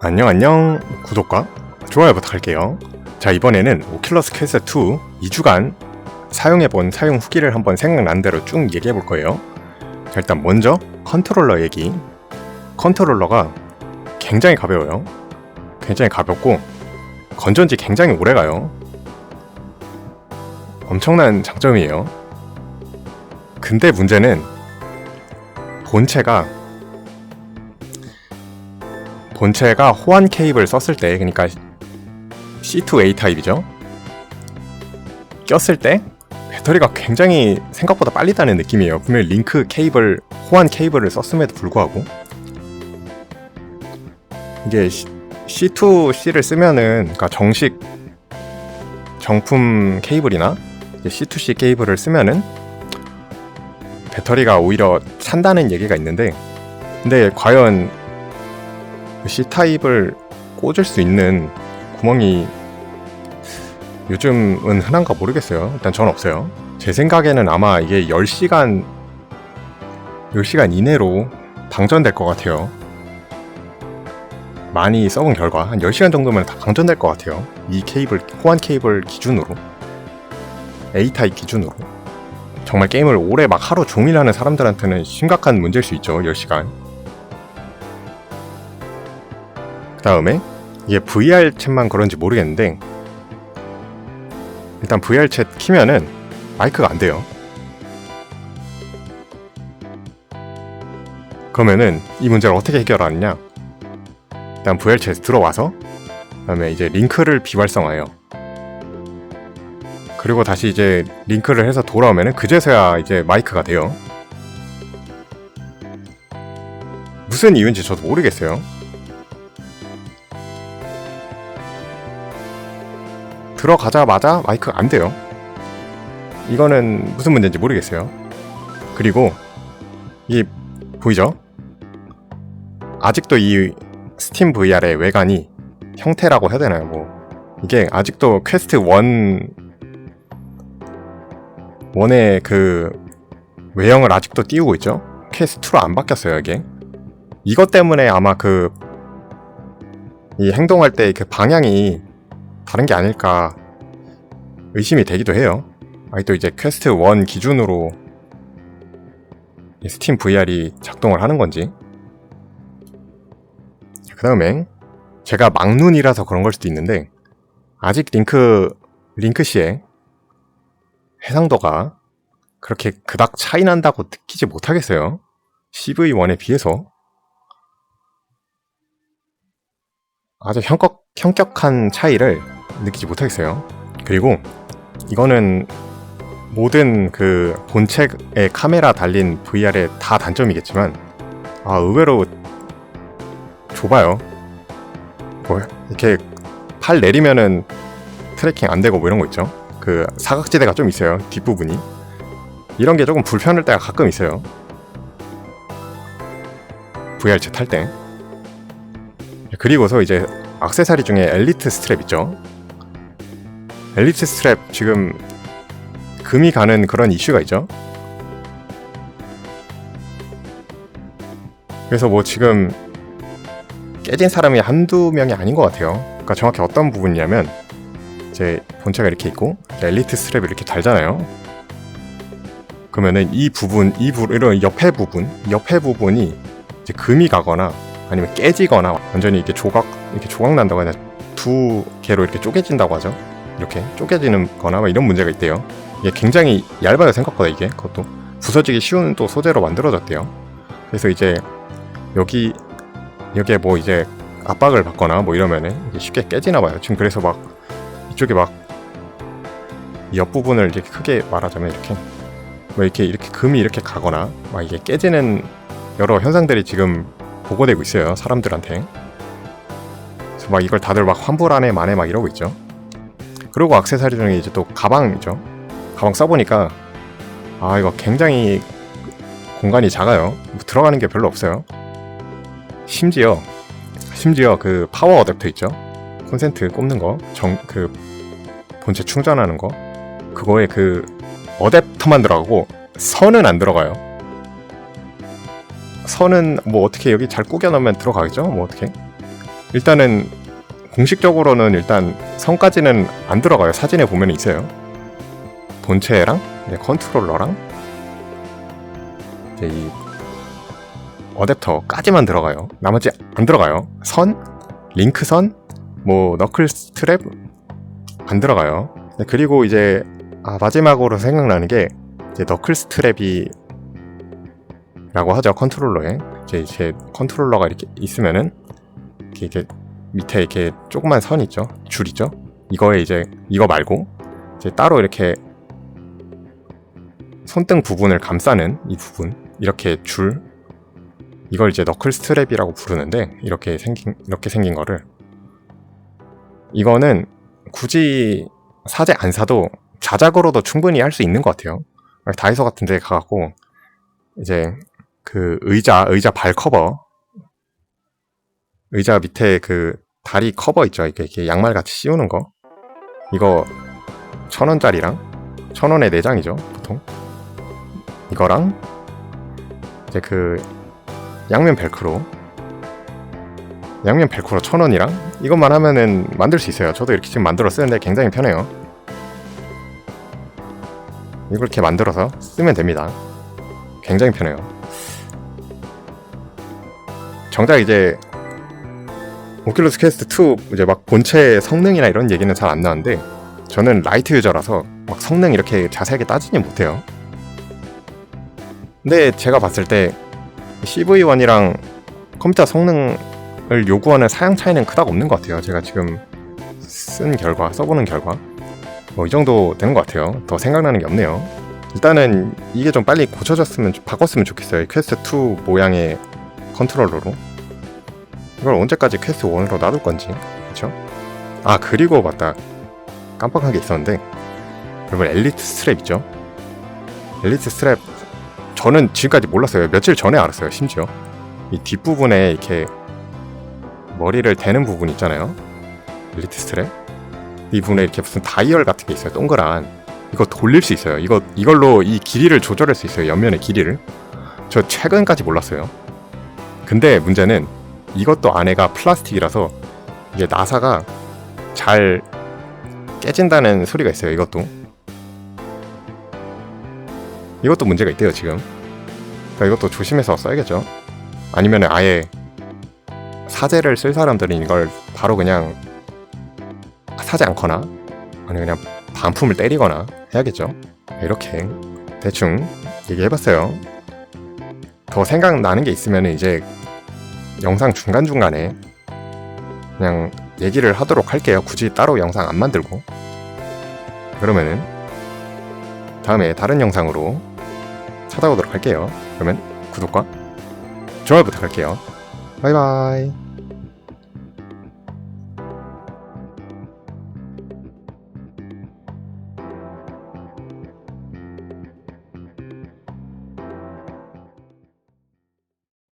안녕 안녕. 구독과 좋아요 부탁할게요. 자 이번에는 오큘러스 퀘스트 2 2주간 사용해본 사용 후기를 한번 생각난 대로 쭉 얘기해 볼 거예요. 자 일단 먼저 컨트롤러 얘기. 컨트롤러가 굉장히 가벼워요. 굉장히 가볍고 건전지 굉장히 오래가요. 엄청난 장점이에요. 근데 문제는 본체가 본체가 호환 케이블 썼을 때 그러니까 C2A 타입이죠? 꼈을 때 배터리가 굉장히 생각보다 빨리 다는 느낌이에요. 분명히 링크 케이블 호환 케이블을 썼음에도 불구하고. 이게 C2C를 쓰면은 그러니까 정식 정품 케이블이나 C2C 케이블을 쓰면은 배터리가 오히려 찬다는 얘기가 있는데 근데 과연 C타입을 꽂을 수 있는 구멍이 요즘은 흔한가 모르겠어요. 일단 전 없어요. 제 생각에는 아마 이게 10시간 10시간 이내로 방전될 것 같아요. 많이 써본 결과 한 10시간 정도면 다 방전될 것 같아요. 이 케이블 호환 케이블 기준으로 A타입 기준으로 정말 게임을 오래 막 하루 종일 하는 사람들한테는 심각한 문제일 수 있죠. 10시간. 다음에 이게 VR 챗만 그런지 모르겠는데 일단 VR 챗 키면은 마이크가 안 돼요. 그러면은 이 문제를 어떻게 해결하느냐? 일단 VR 챗 들어와서 그다음에 이제 링크를 비활성화해요. 그리고 다시 이제 링크를 해서 돌아오면은 그제서야 이제 마이크가 돼요. 무슨 이유인지 저도 모르겠어요. 들어가자마자 마이크가 안 돼요. 이거는 무슨 문제인지 모르겠어요. 그리고 이 보이죠? 아직도 이 스팀 VR의 외관이 형태라고 해야 되나요? 뭐 이게 아직도 퀘스트 1 원의 그 외형을 아직도 띄우고 있죠. 퀘스트 2로 안 바뀌었어요, 이게. 이것 때문에 아마 그 이 행동할 때 그 방향이 다른 게 아닐까 의심이 되기도 해요. 아직도 이제 퀘스트 1 기준으로 스팀 VR이 작동을 하는 건지. 그 다음에 제가 막눈이라서 그런 걸 수도 있는데 아직 링크 링크 시에 해상도가 그렇게 그닥 차이 난다고 느끼지 못하겠어요. CV1에 비해서 아주 형격, 형격한 차이를 느끼지 못하겠어요. 그리고 이거는 모든 그 본체의 카메라 달린 VR의 다 단점이겠지만 아 의외로 좁아요. 뭐 이렇게 팔 내리면은 트래킹 안 되고 뭐 이런 거 있죠. 그 사각지대가 좀 있어요. 뒷부분이 이런 게 조금 불편할 때가 가끔 있어요. VR채 탈 때. 그리고서 이제 악세사리 중에 엘리트 스트랩 있죠. 엘리트 스트랩 지금 금이 가는 그런 이슈가 있죠. 그래서 뭐 지금 깨진 사람이 한두 명이 아닌 것 같아요. 그러니까 정확히 어떤 부분이냐면 이제 본체가 이렇게 있고 엘리트 스트랩이 이렇게 달잖아요. 그러면은 이 부분, 이 부, 이런 옆에 부분, 옆에 부분이 이제 금이 가거나 아니면 깨지거나 완전히 이렇게 조각, 이렇게 조각 난다고 하나 두 개로 이렇게 쪼개진다고 하죠. 이렇게 쪼개지는 거나 뭐 이런 문제가 있대요. 이게 굉장히 얇아요, 생각보다 이게. 그것도. 부서지기 쉬운 또 소재로 만들어졌대요. 그래서 이제 여기, 여기에 뭐 이제 압박을 받거나 뭐 이러면은 쉽게 깨지나 봐요. 지금 그래서 막 이쪽에 막 옆 부분을 이렇게 크게 말하자면 이렇게 뭐 이렇게 이렇게 금이 이렇게 가거나 막 이게 깨지는 여러 현상들이 지금 보고되고 있어요 사람들한테 그래서 막 이걸 다들 막 환불하네 마네 막 이러고 있죠 그리고 악세사리 중에 이제 또 가방이죠 가방 써보니까 아 이거 굉장히 공간이 작아요 뭐 들어가는 게 별로 없어요 심지어 심지어 그 파워 어댑터 있죠 콘센트 꼽는 거 정 그 본체 충전하는 거 그거에 그 어댑터만 들어가고 선은 안 들어가요. 선은 뭐 어떻게 여기 잘 꾸겨 넣으면 들어가겠죠? 뭐 어떻게? 일단은 공식적으로는 일단 성까지는 안 들어가요. 사진에 보면 있어요. 본체랑 이제 컨트롤러랑 이 어댑터까지만 들어가요. 나머지 안 들어가요. 선, 링크선, 뭐 너클 스트랩 안 들어가요. 네, 그리고 이제 아, 마지막으로 생각나는 게 이제 너클 스트랩이 라고 하죠 컨트롤러에 이제 이제 컨트롤러가 이렇게 있으면은 이렇게, 이렇게 밑에 이렇게 조그만 선 있죠 줄 있죠 이거에 이제 이거 말고 이제 따로 이렇게 손등 부분을 감싸는 이 부분 이렇게 줄 이걸 이제 너클 스트랩이라고 부르는데 이렇게 생긴 이렇게 생긴 거를 이거는 굳이 사제 안 사도 자작으로도 충분히 할 수 있는 것 같아요. 다이소 같은 데 가갖고 이제 그 의자 의자 발 커버 의자 밑에 그 다리 커버 있죠? 이렇게, 이렇게 양말 같이 씌우는 거. 이거 천 원짜리랑 천 원에 네 장이죠 보통. 이거랑 이제 그 양면 벨크로 양면 벨크로 천 원이랑 이것만 하면은 만들 수 있어요. 저도 이렇게 지금 만들어 쓰는데 굉장히 편해요. 이걸 이렇게 만들어서 쓰면 됩니다. 굉장히 편해요. 정작 이제 오큘러스 퀘스트 2 이제 막 본체 성능이나 이런 얘기는 잘 안 나왔는데 저는 라이트 유저라서 막 성능 이렇게 자세하게 따지진 못해요. 근데 제가 봤을 때 CV1이랑 컴퓨터 성능을 요구하는 사양 차이는 그닥 없는 것 같아요. 제가 지금 쓴 결과, 써보는 결과 뭐 이 정도 되는 것 같아요. 더 생각나는 게 없네요. 일단은 이게 좀 빨리 고쳐졌으면 바꿨으면 좋겠어요. 퀘스트 2 모양의 컨트롤러로 이걸 언제까지 퀘스트 1으로 놔둘 건지 그쵸? 아 그리고 맞다. 깜빡한 게 있었는데 여러분 엘리트 스트랩 있죠? 엘리트 스트랩 저는 지금까지 몰랐어요. 며칠 전에 알았어요 심지어. 이 뒷부분에 이렇게 머리를 대는 부분 있잖아요. 엘리트 스트랩. 이 부분에 이렇게 무슨 다이얼 같은 게 있어요 동그란. 이거 돌릴 수 있어요. 이거 이걸로 이 길이를 조절할 수 있어요 옆면의 길이를. 저 최근까지 몰랐어요. 근데 문제는 이것도 안에가 플라스틱이라서 이게 나사가 잘 깨진다는 소리가 있어요. 이것도 이것도 문제가 있대요 지금. 그러니까 이것도 조심해서 써야겠죠. 아니면 아예 사제를 쓸 사람들은 이걸 바로 그냥 사지 않거나 아니면 그냥 반품을 때리거나 해야겠죠. 이렇게 대충 얘기해봤어요. 더 생각나는 게 있으면 이제 영상 중간중간에 그냥 얘기를 하도록 할게요. 굳이 따로 영상 안 만들고. 그러면은 다음에 다른 영상으로 찾아오도록 할게요. 그러면 구독과 좋아요 부탁할게요. 바이바이.